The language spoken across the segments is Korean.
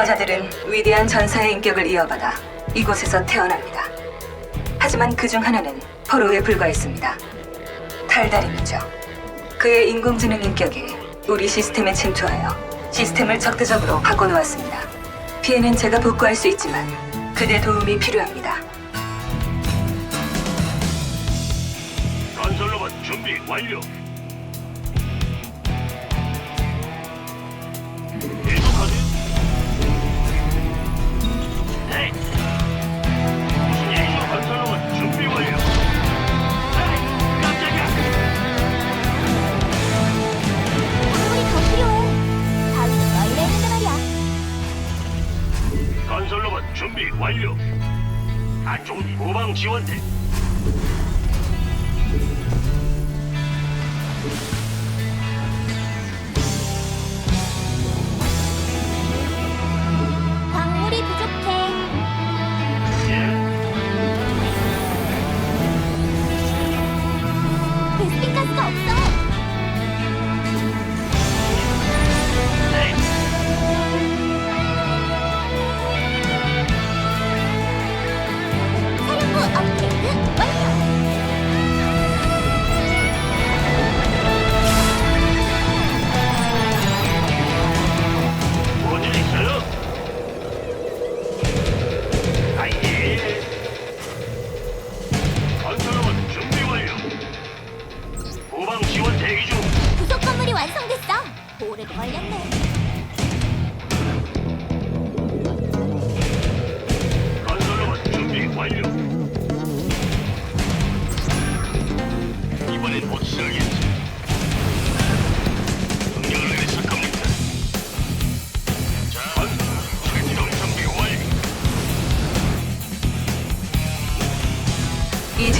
정화자들은 위대한 전사의 인격을 이어받아 이곳에서 태어납니다. 하지만 그 중 하나는 포로에 불과했습니다. 탈달인이죠. 그의 인공지능 인격이 우리 시스템에 침투하여 시스템을 적대적으로 바꿔놓았습니다. 피해는 제가 복구할 수 있지만 그대 도움이 필요합니다. 건설로봇 준비 완료. 건설로봇 준비 완료. 안 좋은 후방 지원대.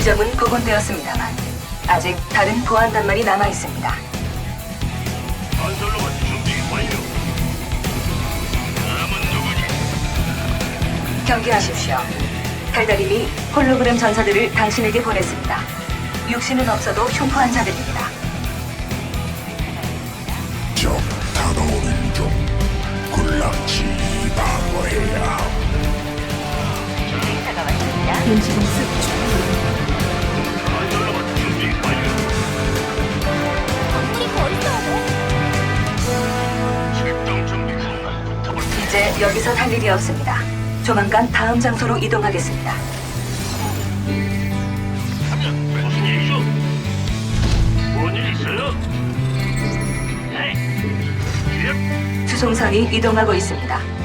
지점은 복원되었습니다만 아직 다른 보안 단말이 남아 있습니다. 건설로봇 준비 완료. 다음은 누구니? 경계하십시오. 달달임이 홀로그램 전사들을 당신에게 보냈습니다. 육신은 없어도 흉포한 자들입니다. 적 다가오는 중 군락지 방어해야 건설로봇 여기서 할 일이 없습니다. 조만간 다음 장소로 이동하겠습니다. 무슨 일이죠? 뭔일 있어요? 네. 예. 수송선이 이동하고 있습니다.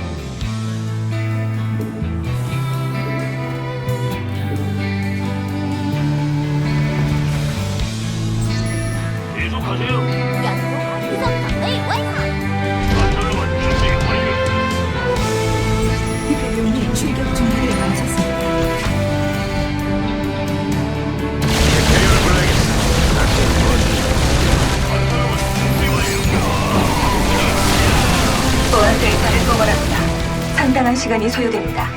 시간이 소요됩니다.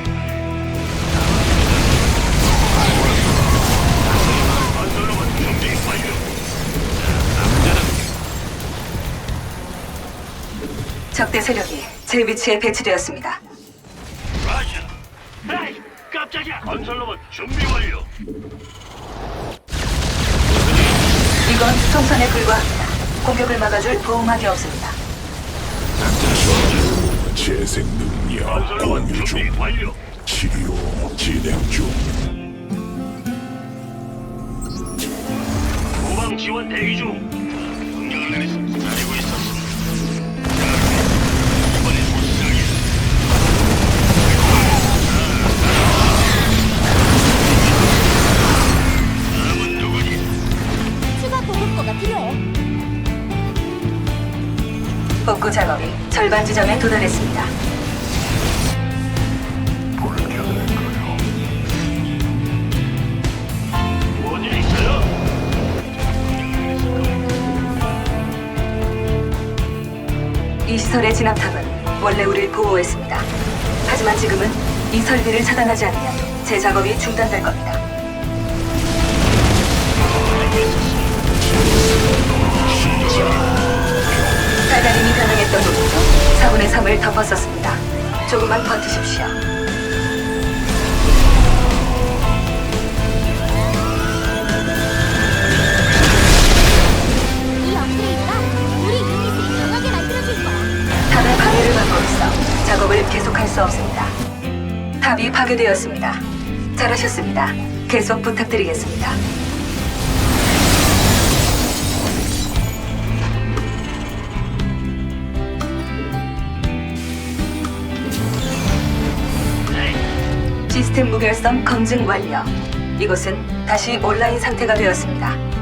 적대 세력이 제 위치에 배치되었습니다. 라자. 에이, 깜짝이야. 건설로봇 준비 완료. 이건 수송선에 불과합니다. 공격을 막아줄 보호막이 없습니다. 재생 능력 공유 중 완료. 치료 진행 중 후방 지원 대기 중. 있었습니다. 이번엔 못? 추가 보급고가 필요해. 복구 작업이 절반 지점에 도달했습니다. 이 시설의 진압탑은 원래 우리를 보호했습니다. 하지만 지금은 이 설비를 차단하지 않으면 제 작업이 중단될 겁니다. 달달임이 가능했던 부분도 4분의 3을 덮어 넘었었습니다. 조금만 버티십시오. 이 업그레이드가 우리 유닛을 강하게 만들어줄 거야. 탑의 방해를 받고 있어 작업을 계속할 수 없습니다. 탑이 파괴되었습니다. 잘하셨습니다. 계속 부탁드리겠습니다. 시스템 무결성 검증 완료. 이곳은 다시 온라인 상태가 되었습니다.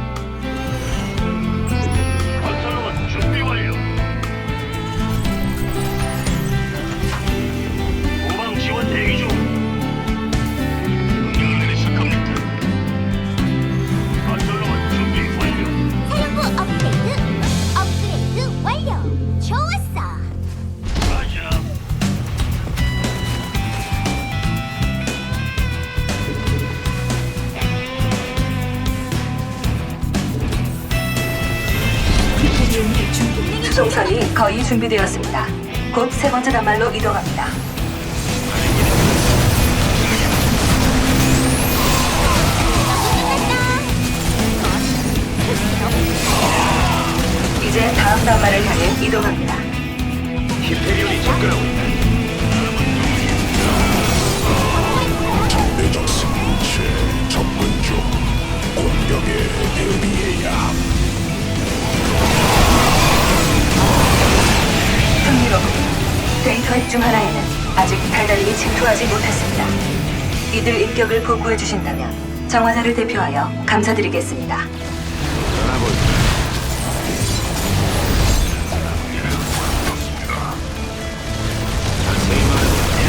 거의 준비되었습니다. 곧 세 번째 단말로 이동합니다. 이제 다음 단말을 향해 이동합니다. 히페리온이 접근하고 있다. 접근 중 공격에 대비해야 함. 흥미롭군. 데이터 핵중 하나에는 아직 달달님이 침투하지 못했습니다. 이들 인격을 복구해 주신다면 정화자를 대표하여 감사드리겠습니다.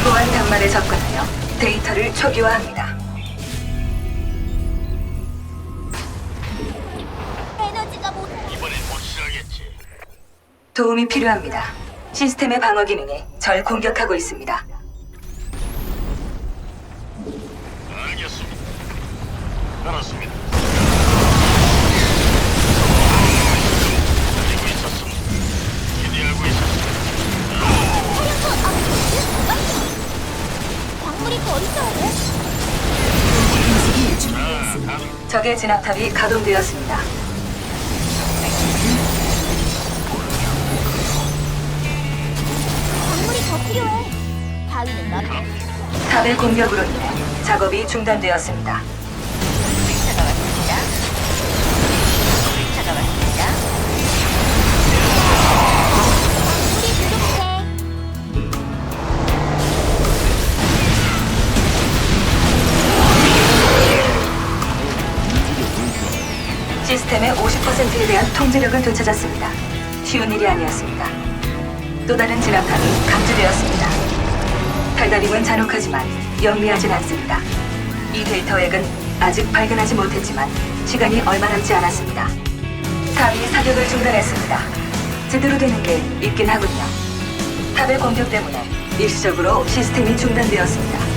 보안 단말에 접근하여 데이터를 초기화합니다. 에너지가 못. 도움이 필요합니다. 시스템의 방어 기능이 절 공격하고 있습니다. 알겠습니다. 알았습니다. 기다리고 있었습니다. 기대하고 있었습니다. 사령부 업그레이드 완료. 광물이 더 있어야 돼. 분석이 준비 자, 가는 적의 진압탑이 가동되었습니다. 탑의 공격으로 인해 작업이 중단되었습니다. 부족해. 시스템의 50%에 대한 통제력을 되찾았습니다. 쉬운 일이 아니었습니다. 또 다른 진압탑이 감지되었습니다. 달달임은 잔혹하지만 영리하진 않습니다. 이 데이터 액은 아직 발견하지 못했지만 시간이 얼마 남지 않았습니다. 탑이 사격을 중단했습니다. 제대로 되는 게 있긴 하군요. 탑의 공격 때문에 일시적으로 시스템이 중단되었습니다.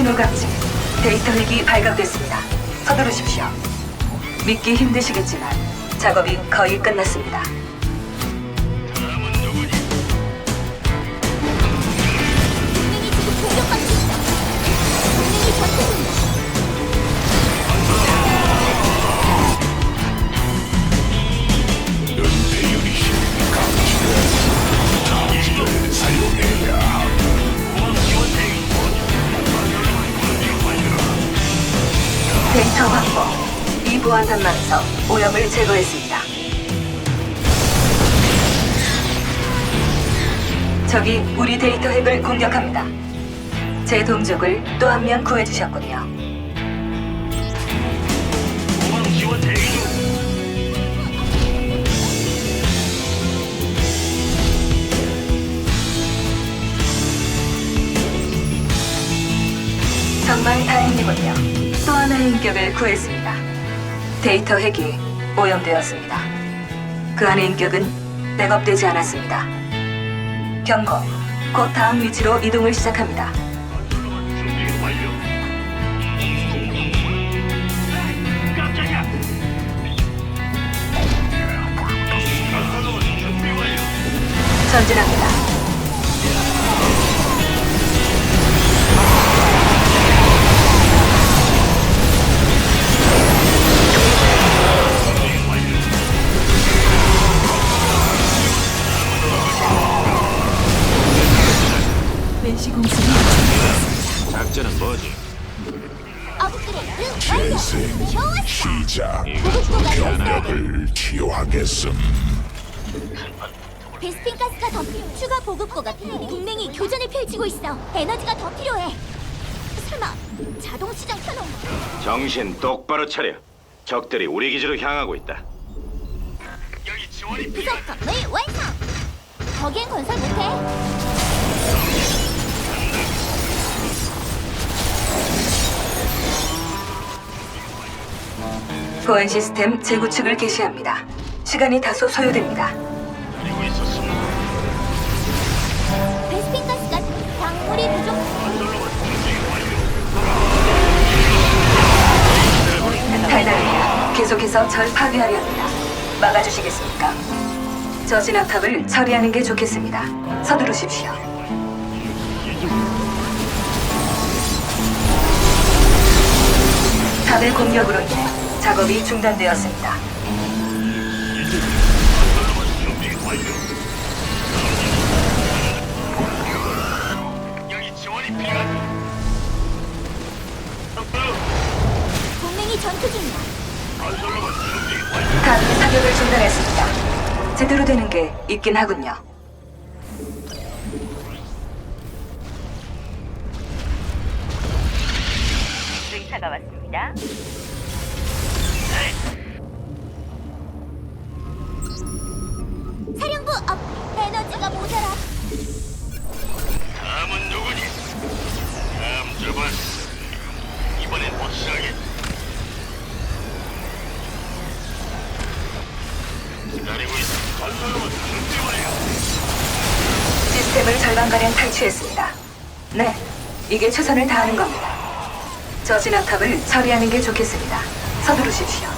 신호 감지. 데이터 핵이 발각됐습니다. 서두르십시오. 믿기 힘드시겠지만 작업이 거의 끝났습니다. 보안 단말에서 오염을 제거했습니다. 적이 우리 데이터 핵을 공격합니다. 제 동족을 또 한 명 구해주셨군요. 후방 지원 대기 중. 정말 다행이군요. 또 하나의 인격을 구했습니다. 데이터 핵이 오염되었습니다. 그 안의 인격은 백업되지 않았습니다. 경고. 곧 다음 위치로 이동을 시작합니다. 전진합니다. 치유하겠음 베스핀 가스가 더 필요. 추가 보급고가 필요해. 동맹이 교전을 펼치고 있어. 에너지가 더 필요해. 설마 자동 시장 켜놓은 거? 정신 똑바로 차려. 적들이 우리 기지로 향하고 있다. 여기 지원이 부속 건물 완성. 거기엔 건설 못해. 보안 시스템 재구축을 개시합니다. 시간이 다소 소요됩니다. 그리고 있었습니다. 베스핀 가스가 광물이 부족. 건설로봇 준비 완료. 달달입니다. 계속해서 절 파괴하려 합니다. 막아주시겠습니까? 저 진압탑을 처리하는 게 좋겠습니다. 서두르십시오. 탑의 공격으로 인해 작업이 중단되었습니다. 여기 지원이. 동맹이 전투 중이야. 건설로봇 준비 완료. 탑이 사격을 중단했습니다. 제대로 되는 게 있긴 하군요. 의사가 왔습니다. 에너지가 모자라. 다음은 누구니? 다음 잡았어. 이번엔 확실하겠다. 기다리고 있어. 건설로봇 준비 완료. 시스템을 절반가량 탈취했습니다. 네, 이게 최선을 다하는 겁니다. 저 진압탑을 처리하는 게 좋겠습니다. 서두르십시오.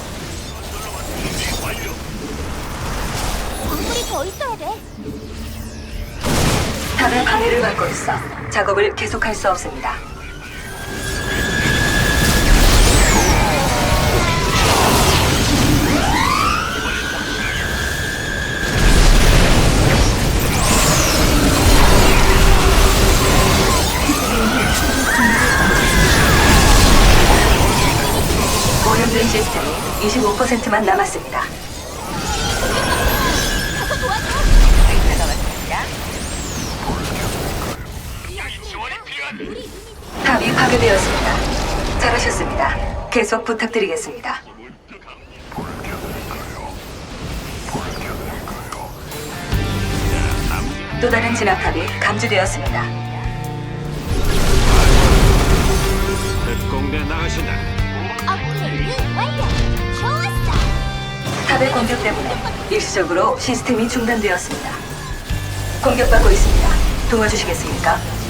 광물이 더 있어야 돼. 탑의 방해를 받고 있어 작업을 계속할 수 없습니다. 오염된 시스템이 25%만 남았습니다. 계속 부탁드리겠습니다. 또 다른 진압탑이 감지되었습니다. 특공대 나가신다. 업그레이드 완료. 좋았어. 탑의 공격 때문에 일시적으로 시스템이 중단되었습니다. 공격받고 있습니다. 도와주시겠습니까?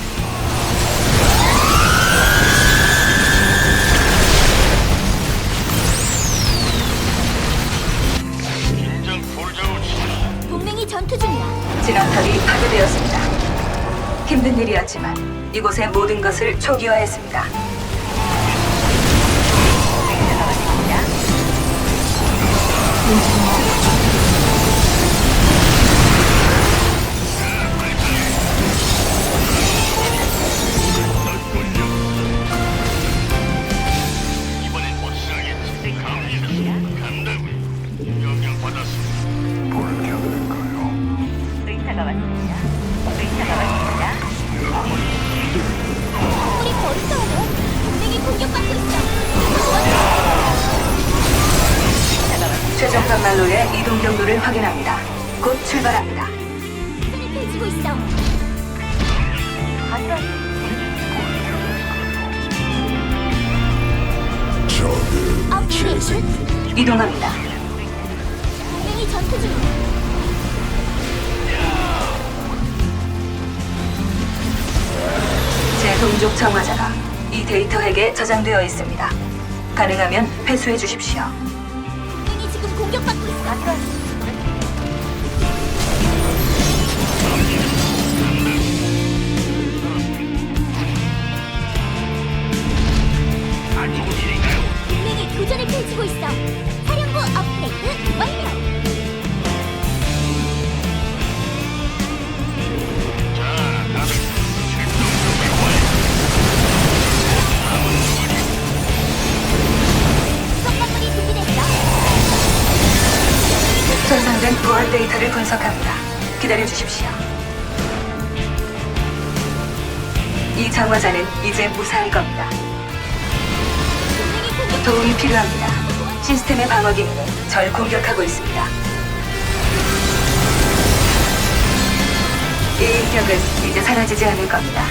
힘든 일이었지만 이곳의 모든 것을 초기화했습니다. 의 최종선 난로의 이동 경로를 확인합니다. 곧 출발합니다. 펼치고 있어. 재생 이동합니다. 전투 중이야. 제 동족 정화자가 이 데이터 핵에 저장되어 있습니다. 가능하면 회수해 주십시오. 있어. 도움이 필요합니다. 시스템의 방어 기능이 절 공격하고 있습니다. 이 인격은 이제 사라지지 않을 겁니다.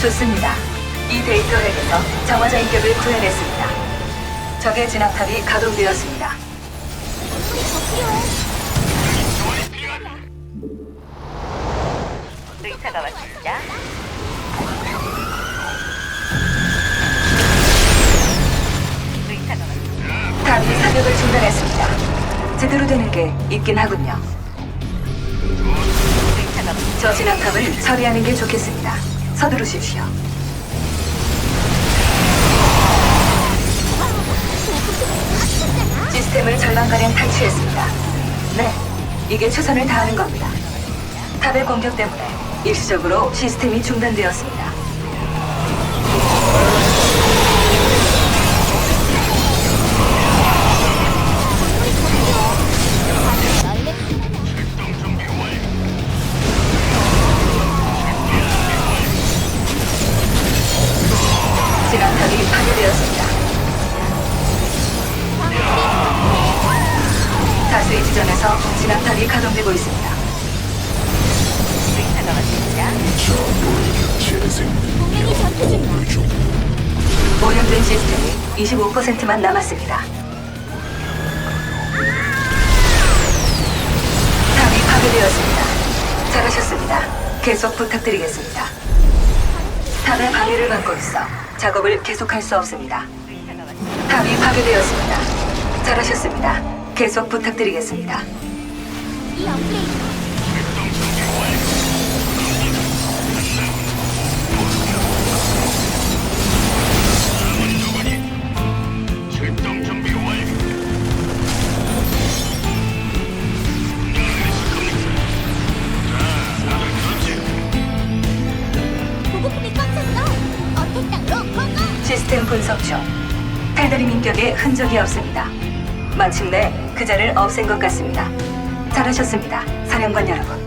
좋습니다. 이 데이터 핵에서 정화자 인격을 구해냈습니다. 적의 진압탑이 가동되었습니다. 의사가 왔습니다. 탑이 사격을 중단했습니다. 제대로 되는 게 있긴 하군요. 저 진압탑을 처리하는 게 좋겠습니다. 서두르십시오. 시스템을 절반가량 탈취했습니다. 네, 이게 최선을 다하는 겁니다. 탑의 공격 때문에 일시적으로 시스템이 중단되었습니다. 파괴되었습니다. 다수의 지점에서 진압탑이 가동되고 있습니다. 오염된 시스템이 25%만 남았습니다. 탑이 파괴되었습니다. 잘하셨습니다. 계속 부탁드리겠습니다. 탑의 방해를 받고 있어 작업을 계속할 수 없습니다. 탑이 파괴되었습니다. 잘하셨습니다. 계속 부탁드리겠습니다. 이 업그레이드 탈다림 인격에 흔적이 없습니다. 마침내 그자를 없앤 것 같습니다. 잘하셨습니다. 사령관 여러분.